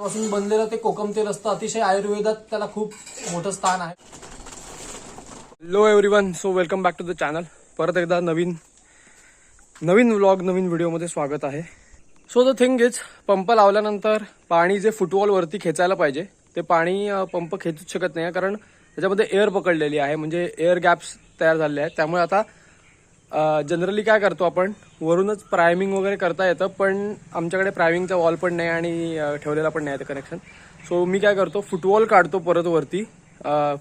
पासून बनलेलं ते कोकम तेल असतं. अतिशय आयुर्वेदात त्याला खूप मोठं स्थान आहे. Hello everyone so welcome back to the channel परत एकदा नवीन नवीन व्लॉग नवीन व्हिडिओमध्ये स्वागत आहे. So the thing is pump लावल्यानंतर पाणी जे फुटबॉलवरती खेचायला पाहिजे ते पाणी पंप खेचूच शकत नाही कारण त्याच्यामध्ये एअर पकडलेली आहे. म्हणजे एअर गॅप्स तयार झाले आहेत. त्यामुळे आता जनरली काय करतो आपण? वरूनच प्रायमिंग वगैरे करता येतं पण आमच्याकडे प्रायमिंगचा वॉल पण नाही आणि ठेवलेला पण नाही आहे कनेक्शन सो मी काय करतो फुटवॉल काढतो परत वरती.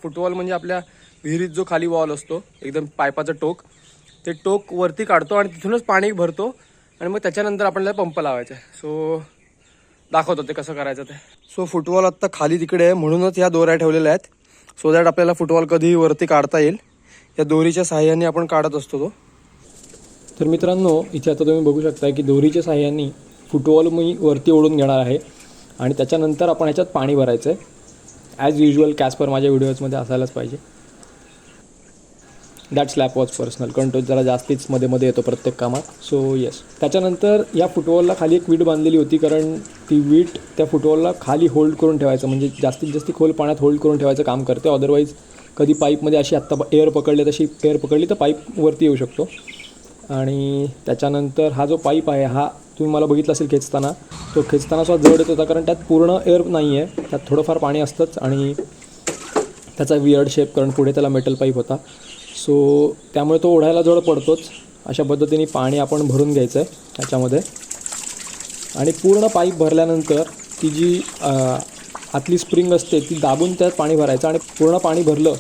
फुटवॉल म्हणजे आपल्या विहिरीत जो खाली वॉल असतो एकदम पायपाचं टोक ते टोक वरती काढतो आणि तिथूनच पाणी भरतो आणि मग त्याच्यानंतर आपल्याला पंप लावायचा आहे. सो दाखवतो ते कसं करायचं ते. सो फुटबॉल आत्ता खाली तिकडे आहे म्हणूनच ह्या दोऱ्या ठेवलेल्या आहेत. सो दॅट आपल्याला फुटबॉल कधी वरती काढता येईल. या दोरीच्या साह्याने आपण काढत असतो तो. तर मित्रांनो इथे आता तुम्ही बघू शकता की दोरीच्या साह्याने फुटबॉल मी वरती ओढून घेणार आहे. आणि त्याच्यानंतर आपण ह्याच्यात पाणी भरायचं आहे ॲज युजल कॅस्पर माझ्या व्हिडिओजमध्ये असायलाच पाहिजे. दॅट स्लॅप वॉज पर्सनल कारण तो जरा जास्तीच मध्ये मध्ये येतो प्रत्येक कामात. सो येस त्याच्यानंतर या फुटबॉलला खाली एक वीट बांधलेली होती कारण ती वीट त्या फुटबॉलला खाली होल्ड करून ठेवायचं. म्हणजे जास्तीत जास्त खोल पाण्यात होल्ड करून ठेवायचं काम करते. अदरवाईज कधी पाईपमध्ये अशी आत्ता एअर पकडली तशी एअर पकडली तर पाईप वरती येऊ शकतो. आणि त्याच्यानंतर हा जो पाईप आहे हा तुम्ही मला बघितला असेल खेचताना तो खेचताना सुद्धा जड येत होता कारण त्यात पूर्ण एअर नाही आहे त्यात थोडंफार पाणी असतंच आणि त्याचा वियर्ड शेप कारण पुढे त्याला मेटल पाईप होता. सो त्यामुळे तो ओढायला जवळ पडतोच. अशा पद्धतीने पाणी आपण भरून घ्यायचं आहे त्याच्यामध्ये. आणि पूर्ण पाईप भरल्यानंतर ती जी आतली स्प्रिंग असते ती दाबून त्यात पाणी भरायचं आणि पूर्ण पाणी भरलं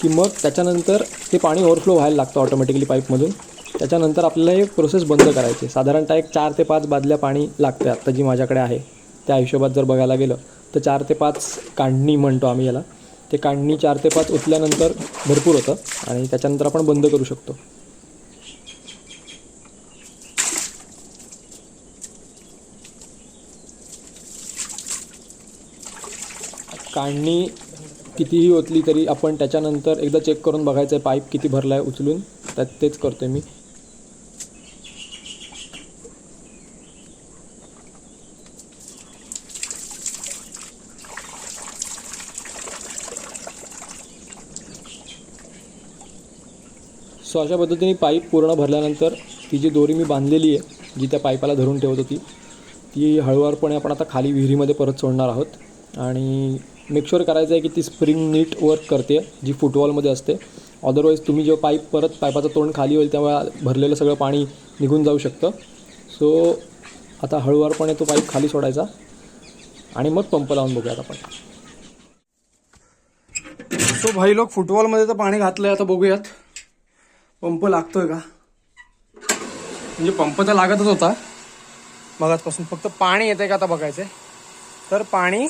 की मग त्याच्यानंतर ते पाणी ओव्हरफ्लो व्हायला लागतं ऑटोमॅटिकली पाईपमधून. त्याच्यानंतर आपल्याला हे प्रोसेस बंद करायची साधारणतः एक चार ते पाच बादल्या पाणी लागते आत्ता जी माझ्याकडे आहे. त्या हिशोबात जर बघायला गेलं तर चार ते पाच काढणी म्हणतो आम्ही याला. ते काढणी चार ते पाच ओतल्यानंतर भरपूर होतं आणि त्याच्यानंतर आपण बंद करू शकतो. काढणी कितीही ओतली तरी आपण त्याच्यानंतर एकदा चेक करून बघायचं आहे पाईप किती भरला आहे उचलून त्यात तेच करतो आहे मी. सो अशा पद्धतीने पाईप पूर्ण भरल्यानंतर ती जी दोरी मी बांधलेली आहे जी त्या पाईपाला धरून ठेवत होती ती हळूवारपणे आपण आता खाली विहिरीमध्ये परत सोडणार आहोत. आणि मेकशुअर करायचं आहे की ती स्प्रिंग नीट वर्क करते जी फुटबॉलमध्ये असते. अदरवाईज तुम्ही जेव्हा पाईप परत पाईपाचं तोंड खाली होईल तेव्हा भरलेलं सगळं पाणी निघून जाऊ शकतं. सो आता हळूवारपणे तो पाईप खाली सोडायचा. आणि मग पंप लावून बघूयात आपण. सो भाई लोक फुटबॉलमध्ये तर पाणी घातलं आहे आता बघूयात. पंप लागतोय का? म्हणजे पंप तर लागतच होता. मगाचपासून फक्त पाणी येतंय का आता बघायचंय. तर पाणी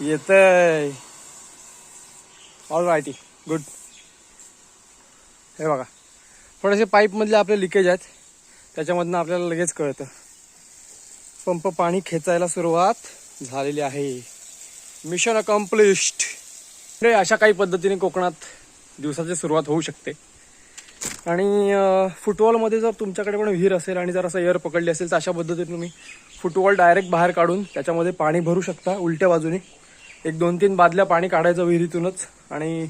येतंय. ऑल रायटी गुड हे बघा. थोडेसे पाईपमधले आपले लिकेज आहेत. त्याच्यामधनं आपल्याला लगेच कळतं. पंप पाणी खेचायला सुरुवात झालेली आहे. मिशन अकम्प्लिश्ड हे अशा काही पद्धतीने कोकणात दिवसाची सुरुवात होऊ शकते. आणि फुटबॉलमध्ये जर तुमच्याकडे पण विहीर असेल आणि जर असं एअर पकडली असेल तर अशा पद्धतीने तुम्ही फुटबॉल डायरेक्ट बाहेर काढून त्याच्यामध्ये पाणी भरू शकता उलट्या बाजूने. एक दोन तीन बादल्या पाणी काढायचं विहिरीतूनच आणि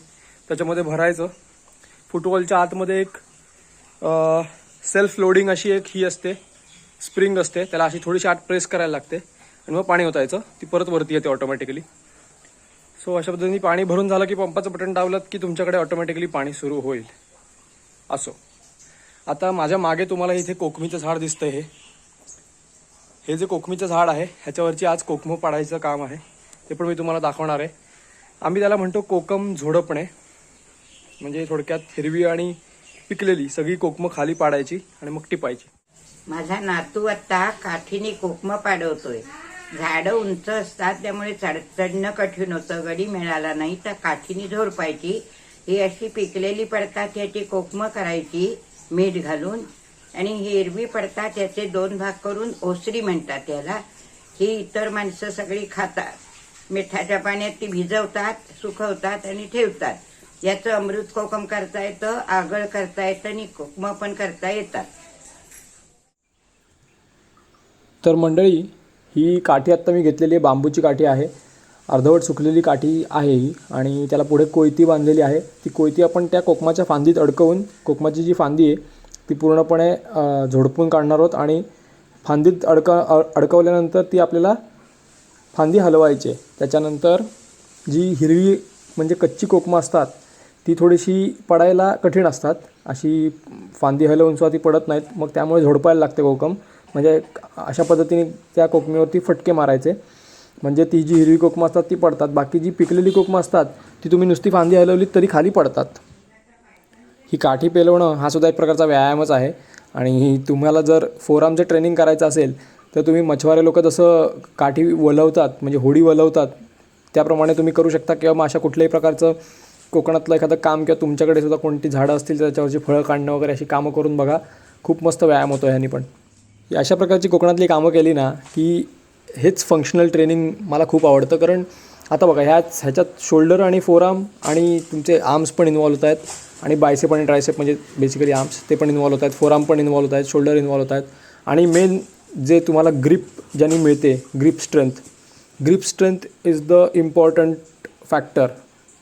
त्याच्यामध्ये भरायचं. फुटबॉलच्या आतमध्ये एक सेल्फ लोडिंग अशी एक ही असते. स्प्रिंग असते. त्याला अशी थोडीशी आत प्रेस करायला लागते. आणि मग पाणी होतायचं ती परत वरती येते ऑटोमॅटिकली सो अशा पद्धतीने पाणी भरून झालं की पंपाचं बटन डावलं की तुमच्याकडे ऑटोमॅटिकली पाणी सुरू होईल. असो. आता माझ्या मागे तुम्हाला इथे कोकमीचं झाड दिसतंय हे. हे जे कोकमीचं झाड आहे ह्याच्यावरची आज कोकम पाडायचं काम आहे. ते पण मी तुम्हाला दाखवणार आहे. आम्ही त्याला म्हणतो कोकम झोडपणे. म्हणजे थोडक्यात हिरवी आणि पिकलेली सगळी कोकमं खाली पाडायची आणि मग टिपायची. माझा नातू आता काठीने कोकम पाडवतोय. झाडं उंच असतात त्यामुळे चढणं कठीण होतं. गडी मिळाला नाही तर काठीने झोडपायची. ही अशी पिकलेली पडतात याची कोकम करायची मीठ घालून. आणि हिरवी पडतात याचे दोन भाग करून ओसरी म्हणतात याला. ही इतर माणसं सगळी खातात. मिठाच्या पाण्यात ती भिजवतात सुकवतात आणि ठेवतात. याचं अमृत कोकम करता येतं आगळ करता येतं आणि कोकम पण करता येतात. तर मंडळी ही काठी आत्ता मी घेतलेली बांबूची काठी आहे. अर्धवट सुकलेली काठी आहे ही आणि त्याला पुढे कोयती बांधलेली आहे. ती कोयती आपण त्या कोकमाच्या फांदीत अडकवून कोकमाची जी फांदी आहे ती पूर्णपणे झोडपून काढणार आहोत आणि फांदीत अडक अडकवल्यानंतर ती आपल्याला फांदी हलवायची त्याच्यानंतर जी हिरवी म्हणजे कच्ची कोकमं असतात ती थोडीशी पडायला कठीण असतात. अशी फांदी हलवून सुद्धा ती पडत नाहीत. मग त्यामुळे झोडपायला लागते कोकम. म्हणजे अशा पद्धतीने त्या कोकमीवरती फटके मारायचे. म्हणजे ती जी हिरवी कोकमं असतात ती पडतात. बाकी जी पिकलेली कोकमं असतात ती तुम्ही नुसती फांदी हलवली तरी खाली पडतात. ही काठी पेलवणं हा सुद्धा एक प्रकारचा व्यायामच आहे. आणि तुम्हाला जर फोरामचं ट्रेनिंग करायचं असेल तर तुम्ही मछवारे लोक जसं काठी वलवतात म्हणजे होडी वलवतात त्याप्रमाणे तुम्ही करू शकता. किंवा मग अशा कुठल्याही प्रकारचं कोकणातलं एखादं काम किंवा तुमच्याकडे सुद्धा कोणती झाडं असतील त्याच्यावरची फळं काढणं वगैरे अशी कामं करून बघा. खूप मस्त व्यायाम होतो ह्यानी पण. अशा प्रकारची कोकणातली कामं केली ना की हेच फंक्शनल ट्रेनिंग मला खूप आवडतं. कारण आता बघा ह्याच ह्याच्यात शोल्डर आणि फोरआर्म आणि तुमचे आर्म्स पण इन्वॉल्व होत आहेत आणि बायसेप आणि ट्रायसेप म्हणजे बेसिकली आर्म्स ते पण इन्वॉल्व होत आहेत फोरआर्म पण इन्वॉल्व होत आहेत शोल्डर इन्वॉल्व होत आहेत आणि मेन जे तुम्हाला ग्रिप ज्यांनी मिळते grip strength grip strength is the important factor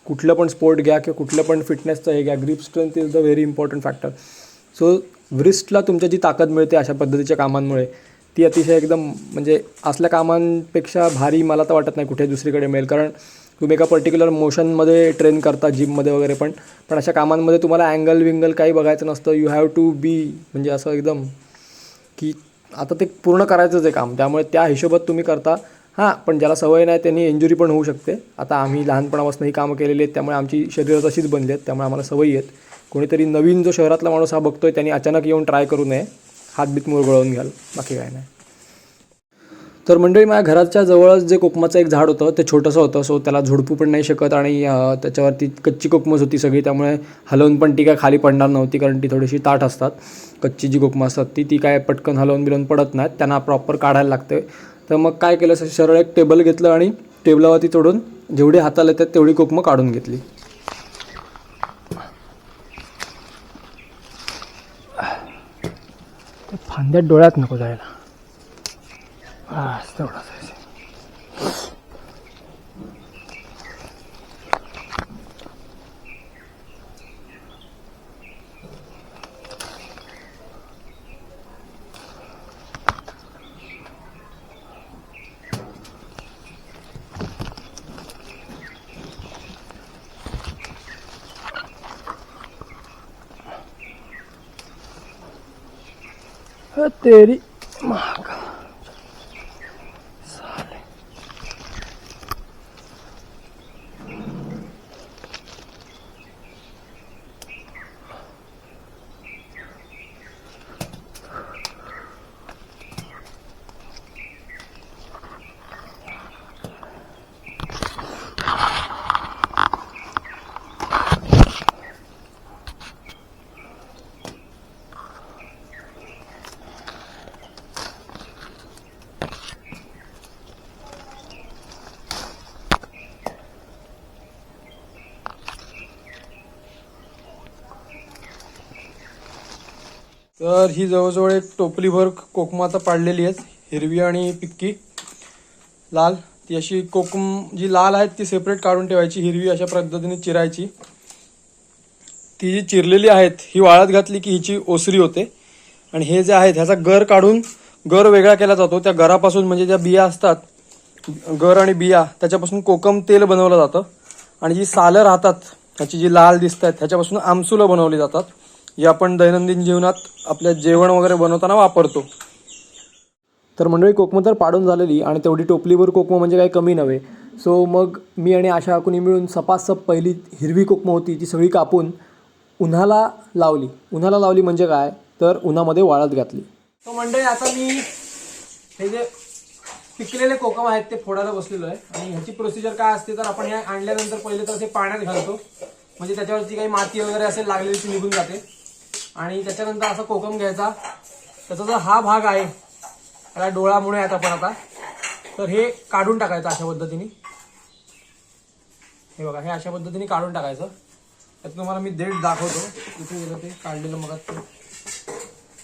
कुठलं पण स्पोर्ट घ्या किंवा कुठलं पण फिटनेसचं हे घ्या grip strength is the very important factor so व्रिस्टला तुमच्या जी ताकद मिळते अशा पद्धतीच्या कामांमुळे ती अतिशय एकदम म्हणजे असल्या कामांपेक्षा भारी मला तर वाटत नाही कुठे दुसरीकडे मिळेल. कारण तुम्ही एका पर्टिक्युलर मोशनमध्ये ट्रेन करता जिममध्ये वगैरे पण. पण अशा कामांमध्ये तुम्हाला अँगल विंगल काही बघायचं नसतं. यू हॅव टू बी म्हणजे असं एकदम की आता ते पूर्ण करायचंच आहे काम. त्यामुळे त्या हिशोबात तुम्ही करता. हां पण ज्याला सवय नाही त्यांनी इंजुरी पण होऊ शकते. आता आम्ही लहानपणापासून ही कामं केलेली आहेत. त्यामुळे आमची शरीरं तशीच बनली आहेत. त्यामुळे आम्हाला सवयी आहेत. कोणीतरी नवीन जो शहरातला माणूस हा बघतोय त्यांनी अचानक येऊन ट्राय करू नये. हातबीत मुरगळवून घ्याल बाकी काय नाही. तर मंडळी माझ्या घराच्या जवळच जे कोकमाचं एक झाड होतं ते छोटंसं होतं सो त्याला झुडपू पण नाही शकत आणि त्याच्यावरती कच्ची कोकमच होती सगळी त्यामुळे हलवून पण ती काय खाली पडणार नव्हती कारण ती थोडीशी ताट असतात. कच्ची जी कोकमं असतात ती ती काय पटकन हलवून बिलवून पडत नाहीत त्यांना प्रॉपर काढायला लागते तर मग काय केलं सरळ एक टेबल घेतलं आणि टेबलावरती तोडून जेवढी हाताला येतात तेवढी कोकमं काढून घेतली. फांद्यात डोळ्यात नको जायला. बस तेवढाच अ, तर ही जवळजवळ एक टोपलीभर कोकम आता पाडलेली आहेत. हिरवी आणि पिक्की. लाल. ती अशी कोकम जी लाल आहेत ती सेपरेट काढून ठेवायची. हिरवी अशा पद्धतीने चिरायची. ती जी चिरलेली आहेत ही वाळत घातली की हिची ओसरी होते. आणि हे जे आहेत ह्याचा गर काढून गर वेगळा केला जातो. त्या गरापासून म्हणजे ज्या बिया असतात गर आणि बिया त्याच्यापासून कोकम तेल बनवलं जातं. आणि जी सालं राहतात ह्याची जी लाल दिसत आहेत ह्याच्यापासून आमसुलं बनवली जातात. हे आपण दैनंदिन जीवनात आपल्या जेवण वगैरे बनवताना वापरतो. तर मंडळी कोकमं तर पाडून झालेली आणि तेवढी टोपलीवर कोकमं म्हणजे काही कमी नव्हे. सो मग मी आणि आशा कुणी मिळून सपासप पहिली हिरवी कोकमं होती ती सगळी कापून उन्हाला लावली. उन्हाला लावली म्हणजे काय? तर उन्हामध्ये वाळत घातली. तो मंडळी आता मी हे जे पिकलेले कोकम आहेत ते फोडायला बसलेलो आहे. आणि ह्याची प्रोसिजर काय असते तर आपण हे आणल्यानंतर पहिले तर ते पाण्यात घालतो. म्हणजे त्याच्यावरती काही माती वगैरे असेल लागलेली ती निघून जाते. आणि त्याच्यानंतर असा कोकम घ्यायचा. त्याचा जो हा भाग आहे. त्याला डोळामुळे आहेत आपण आता. तर हे काढून टाकायचं अशा पद्धतीने. हे बघा हे अशा पद्धतीने काढून टाकायचं. त्यात तुम्हाला मी देठ दाखवतो. इथे गेलं ते काढलेलं मग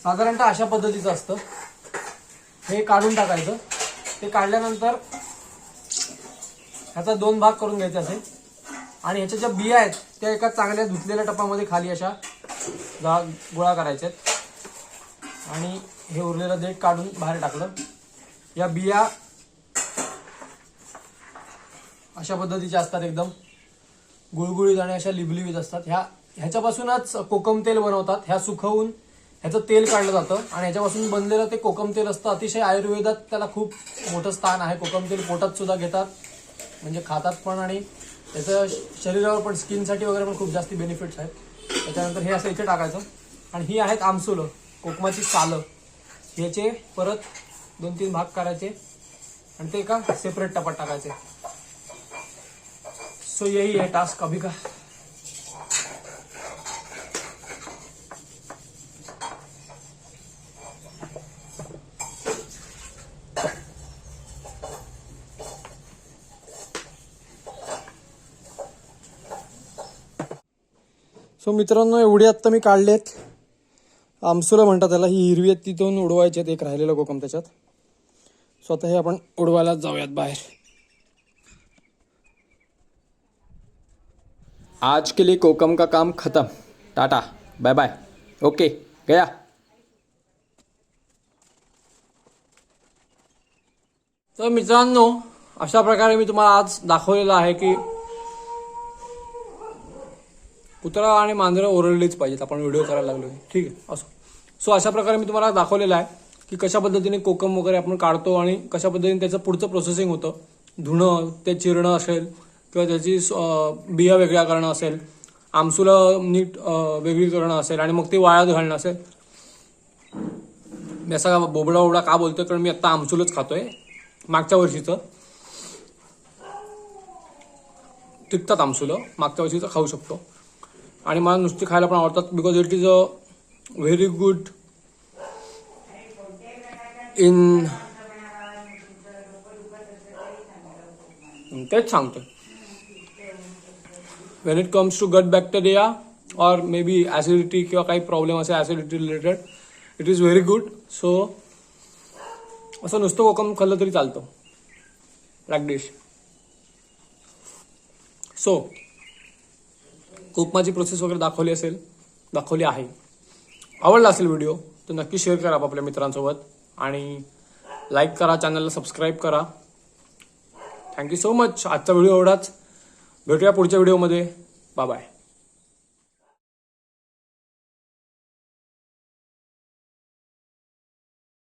साधारणतः अशा पद्धतीचं असतं. हे काढून टाकायचं. ते काढल्यानंतर ह्याचा दोन भाग करून घ्यायचे असे. आणि ह्याच्या ज्या बिया आहेत त्या एका चांगल्या धुतलेल्या टपामध्ये खाली अशा जा गोळा करायचे आहेत. आणि हे उरलेलं देठ काढून बाहेर टाकलं. या बिया अशा पद्धतीच्या असतात एकदम. गुळगुळीत आणि अशा लिबलिबीत असतात. ह्या ह्याच्यापासूनच कोकम तेल बनवतात. ह्या सुखवून ह्याचं तेल काढलं जातं. आणि ह्याच्यापासून बनलेलं ते कोकम तेल असतं. अतिशय आयुर्वेदात त्याला खूप मोठं स्थान आहे. कोकम तेल पोटात सुद्धा घेतात. म्हणजे खातात पण आणि त्याचं शरीरावर पण स्किनसाठी वगैरे पण खूप जास्त बेनिफिट्स आहेत. त्याच्यानंतर हे असं इथे टाकायचं. आणि ही आहेत आमसुलं कोकमाची सालं. ह्याचे परत दोन तीन भाग करायचे. आणि ते एका सेपरेट टपात टाकायचे. सो यही है टास्क अभी का सो मित्रांनो एवढी आत्ता मी काढलेत. आमसुला म्हणतात त्याला ही हिरवी आहेत तिथून उडवायचे एक राहिलेलं कोकम त्याच्यात. सो आता हे आपण उडवायला जाऊयात बाहेर. आज के लिए कोकम का काम खत्म. Tata bye bye. ओके गया. तर मित्रांनो अशा प्रकारे मी तुम्हाला आज दाखवलेलं आहे की पुतळा आणि मांजरं ओरडलीच पाहिजेत. आपण व्हिडिओ करायला लागलो ठीक आहे? असो. सो अशा प्रकारे मी तुम्हाला दाखवलेलं आहे की कशा पद्धतीने कोकम वगैरे आपण काढतो आणि कशा पद्धतीने त्याचं पुढचं प्रोसेसिंग होतं. धुणं ते चिरणं असेल किंवा त्याची बिया वेगळ्या करणं असेल आमसूला नीट वेगळी करणं असेल आणि मग ते वाळ्यात घालणं असेल. मी असा बोबडा बोबडा का बोलतोय? कारण मी आत्ता आमसूलच खातोय. मागच्या वर्षीचं. टिकतात आमसुलं. मागच्या वर्षीचं खाऊ शकतो. आणि मला नुसती खायला पण आवडतात because it is a very good in तेच सांगतो. When it comes to gut bacteria और मे बी ॲसिडिटी किंवा काही प्रॉब्लेम असेल acidity related it is very good so असं नुसतं कोकम खाल्लं तरी चालतं. लॅक डिश सो कोकमाची प्रोसेस वगैरे दाखवली असेल दाखवली आहे. आवडला असेल व्हिडिओ तर नक्की शेअर करा आपल्या मित्रांसोबत आणि लाईक करा चॅनलला सबस्क्राईब करा. थँक्यू सो मच आजचा व्हिडिओ एवढाच. भेटूया पुढच्या व्हिडिओमध्ये बाय बाय